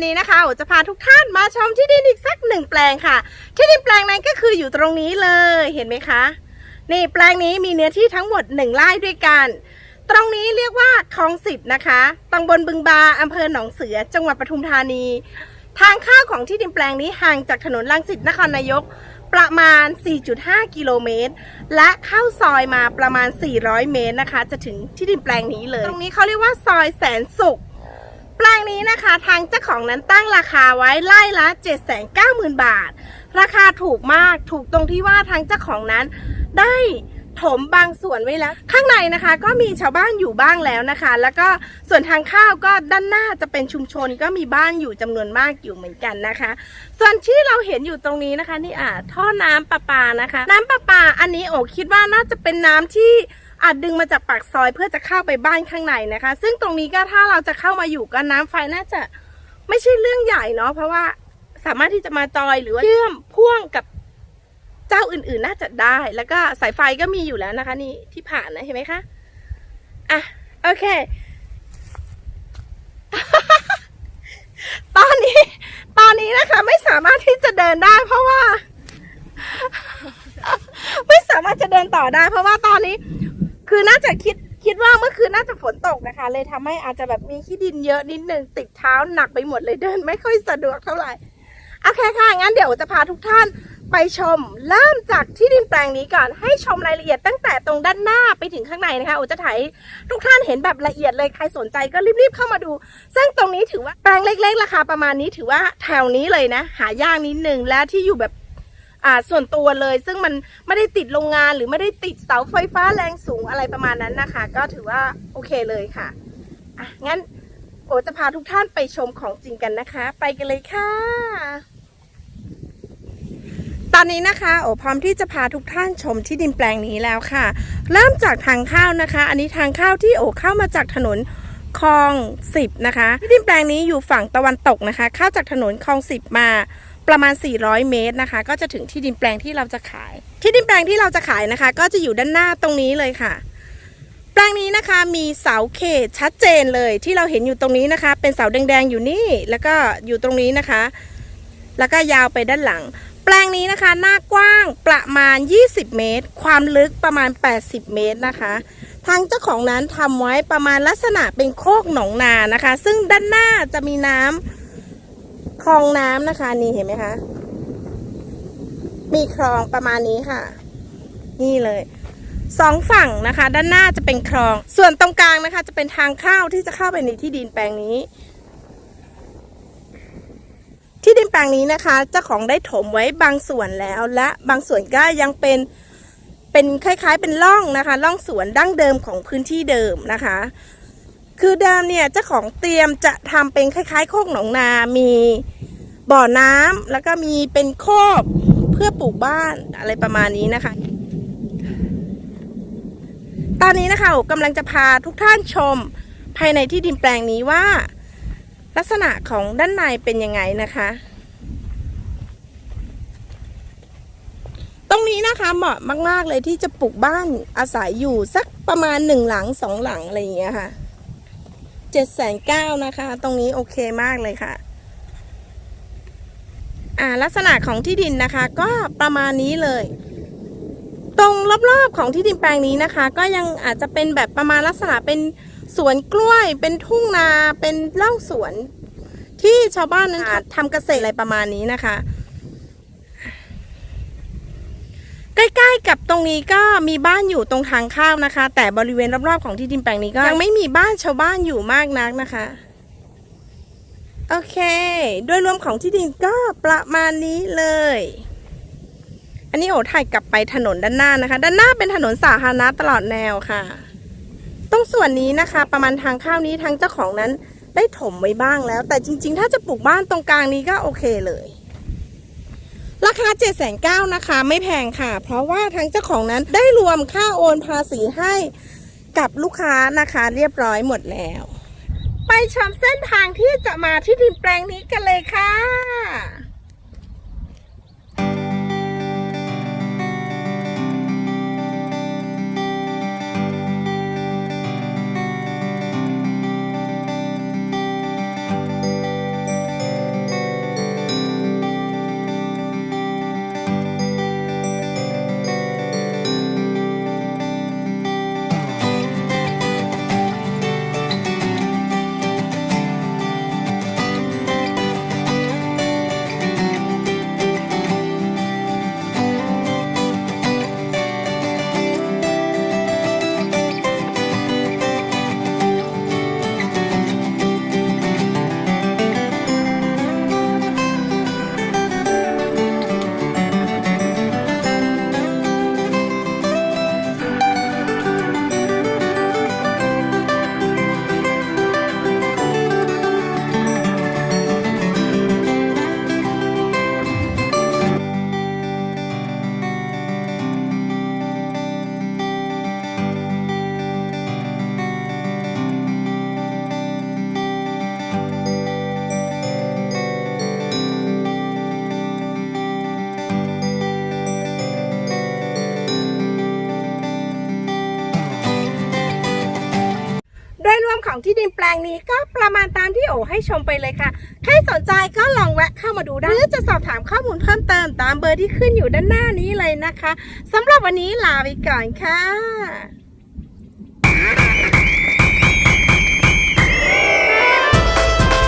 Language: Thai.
วันนี้นะคะจะพาทุกท่านมาชมที่ดินอีกสักหนึ่งแปลงค่ะ ที่ดินแปลงนั้นก็คืออยู่ตรงนี้เลยเห็นไหมคะ นี่แปลงนี้มีเนื้อที่ทั้งหมดหนึ่งไร่ด้วยกัน ตรงนี้เรียกว่าคลองสิบนะคะตำบลบึงบาอำเภอหนองเสือ จังหวัดปทุมธานี ทางเข้าของที่ดินแปลงนี้ห่างจากถนนลังสิตนครนายกประมาณ 4.5 กิโลเมตร และเข้าซอยมาประมาณ 400 เมตรนะคะ จะถึงที่ดินแปลงนี้เลย ตรงนี้เขาเรียกว่าซอยแสนสุข แปลงนี้นะคะทางเจ้าของนั้นตั้งราคาไว้ไล่ละ 790,000 บาท ราคาถูกมากถูกตรงที่ว่าทางเจ้าของนั้นได้ถมบางส่วนไว้แล้ว ข้างในนะคะก็มีชาวบ้านอยู่บ้างแล้วนะคะ แล้วก็ส่วนทางข้าวก็ด้านหน้าจะเป็นชุมชนก็มีบ้านอยู่จำนวนมากอยู่เหมือนกันนะคะ ส่วนที่เราเห็นอยู่ตรงนี้นะคะ นี่อ่าท่อน้ำประปานะคะ น้ำประปาอันนี้โอคิดว่าน่าจะเป็นน้ำที่ อาจดึงมาจากปากซอยเพื่อจะเข้าไปบ้านข้างในนะคะ ซึ่งตรงนี้ก็ถ้าเราจะเข้ามาอยู่ก็น้ำไฟน่าจะไม่ใช่เรื่องใหญ่เนาะเพราะว่าสามารถที่จะมาจอยหรือว่าเชื่อมพ่วงกับเจ้าอื่นๆ น่าจะได้ แล้วก็สายไฟก็มีอยู่แล้วนะคะ นี่ที่ผ่านนะเห็นไหมคะอะโอเค ตอนนี้ ตอนนี้นะคะ ไม่สามารถที่จะเดินได้ เพราะว่า ไม่สามารถจะเดินต่อได้ เพราะว่าตอนนี้ คือน่าจะคิดคิดว่าเมื่อคืนน่าจะฝนตกนะคะ เลยทำให้อาจจะแบบมีขี้ดินเยอะนิดนึงติดเท้าหนักไปหมดเลยเดิน ไม่ค่อยสะดวกเท่าไหร่โอเคค่ะงั้นเดี๋ยวจะพาทุกท่านไปชม เริ่มจากที่ดินแปลงนี้ก่อนให้ชมรายละเอียดตั้งแต่ตรงด้านหน้าไปถึงข้างในนะคะโอจะถ่ายให้ทุกท่านเห็นแบบละเอียดเลยใครสนใจก็รีบๆเข้ามาดู ซึ่งตรงนี้ถือว่าแปลงเล็ก ๆ ราคาประมาณนี้ถือว่าแถวนี้เลยนะ หายากนิดนึงและที่อยู่แบบ อ่าส่วนตัวเลย ซึ่งมันไม่ได้ติดโรงงานหรือไม่ได้ติดเสาไฟฟ้าแรงสูงอะไรประมาณนั้นนะคะ ก็ถือว่าโอเคเลยค่ะอะงั้นโอจะพาทุกท่านไปชมของจริงกันนะคะ ไปกันเลยค่ะ ตอนนี้นะคะ โอพร้อมที่จะพาทุกท่านชมที่ดินแปลงนี้แล้วค่ะ เริ่มจากทางเข้านะคะ อันนี้ทางเข้าที่โอเข้ามาจากถนนคลองสิบนะคะที่ดินแปลงนี้อยู่ฝั่งตะวันตกนะคะ เข้าจากถนนคลองสิบมา ประมาณ 400 เมตรนะคะ ก็จะถึงที่ดินแปลงที่เราจะขาย ที่ดินแปลงที่เราจะขายนะคะ ก็จะอยู่ด้านหน้าตรงนี้เลยค่ะ แปลงนี้นะคะมีเสาเขตชัดเจนเลยที่เราเห็นอยู่ตรงนี้นะคะ เป็นเสาแดงๆอยู่นี่แล้วก็อยู่ตรงนี้นะคะ แล้วก็ยาวไปด้านหลัง แปลงนี้นะคะหน้ากว้างประมาณ 20 เมตร ความลึกประมาณ 80 เมตรนะคะทางเจ้าของนั้นทำไว้ประมาณลักษณะเป็นโคกหนองนานะคะ ซึ่งด้านหน้าจะมีน้ำ คลองน้ำนะคะ นี่เห็นไหมคะ มีคลองประมาณนี้ค่ะ นี่เลยสองฝั่งนะคะ ด้านหน้าจะเป็นคลอง ส่วนตรงกลางนะคะ จะเป็นทางเข้าที่จะเข้าไปในที่ดินแปลงนี้ ที่ดินแปลงนี้นะคะเจ้าของได้ถมไว้บางส่วนแล้ว และบางส่วนก็ยังเป็นเป็นคล้าย ๆ เป็นร่องนะคะร่องสวนดั้งเดิมของพื้นที่เดิมนะคะ คือเดิมเนี่ยเจ้าของเตรียมจะทำเป็นคล้ายๆโคกหนองนา มีบ่อน้ำแล้วก็มีเป็นโคกเพื่อปลูกบ้านอะไรประมาณนี้นะคะ ตอนนี้นะคะโอกำลังจะพาทุกท่านชมภายในที่ดินแปลงนี้ว่า ลักษณะของด้านในเป็นยังไงนะคะ ตรงนี้นะคะเหมาะมาก ๆ เลยที่จะปลูกบ้านอาศัยอยู่สักประมาณหนึ่งหลังสองหลังอะไรอย่างเงี้ยค่ะ เจ็ดแสนเก้านะคะ ตรงนี้โอเคมากเลยค่ะ อ่าลักษณะของที่ดินนะคะ ก็ประมาณนี้เลย ตรงรอบๆของที่ดินแปลงนี้นะคะ ก็ยังอาจจะเป็นแบบประมาณลักษณะเป็นสวนกล้วย เป็นทุ่งนา เป็นร่องสวน ที่ชาวบ้านนั้นทำเกษตรอะไรประมาณนี้นะคะ ใกล้ๆกับตรงนี้ก็มีบ้านอยู่ตรงทางเข้านะคะ แต่บริเวณรอบๆของที่ดินแปลงนี้ก็ยังไม่มีบ้านชาวบ้านอยู่มากนักนะคะ โอเคด้วยรวมของที่ดินก็ประมาณนี้เลย อันนี้โอถ่ายกลับไปถนนด้านหน้านะคะ ด้านหน้าเป็นถนนสาธารณะตลอดแนวค่ะ ตรงส่วนนี้นะคะ ประมาณทางเข้านี้ทางเจ้าของนั้นได้ถมไว้บ้างแล้ว แต่จริง ๆ ถ้าจะปลูกบ้านตรงกลางนี้ก็โอเคเลย ราคา7จ็ดแสนเก้านะคะ ไม่แพงค่ะ เพราะว่าทางเจ้าของนั้นได้รวมค่าโอนภาษีให้กับลูกค้านะคะเรียบร้อยหมดแล้ว ไปชมเส้นทางที่จะมาที่ดินแปลงนี้กันเลยค่ะ ของที่ดินแปลงนี้ก็ประมาณตามที่โอให้ชมไปเลยค่ะ ใครสนใจก็ลองแวะเข้ามาดูได้หรือจะสอบถามข้อมูลเพิ่มเติมตามเบอร์ที่ขึ้นอยู่ด้านหน้านี้เลยนะคะสำหรับวันนี้ลาไปก่อนค่ะ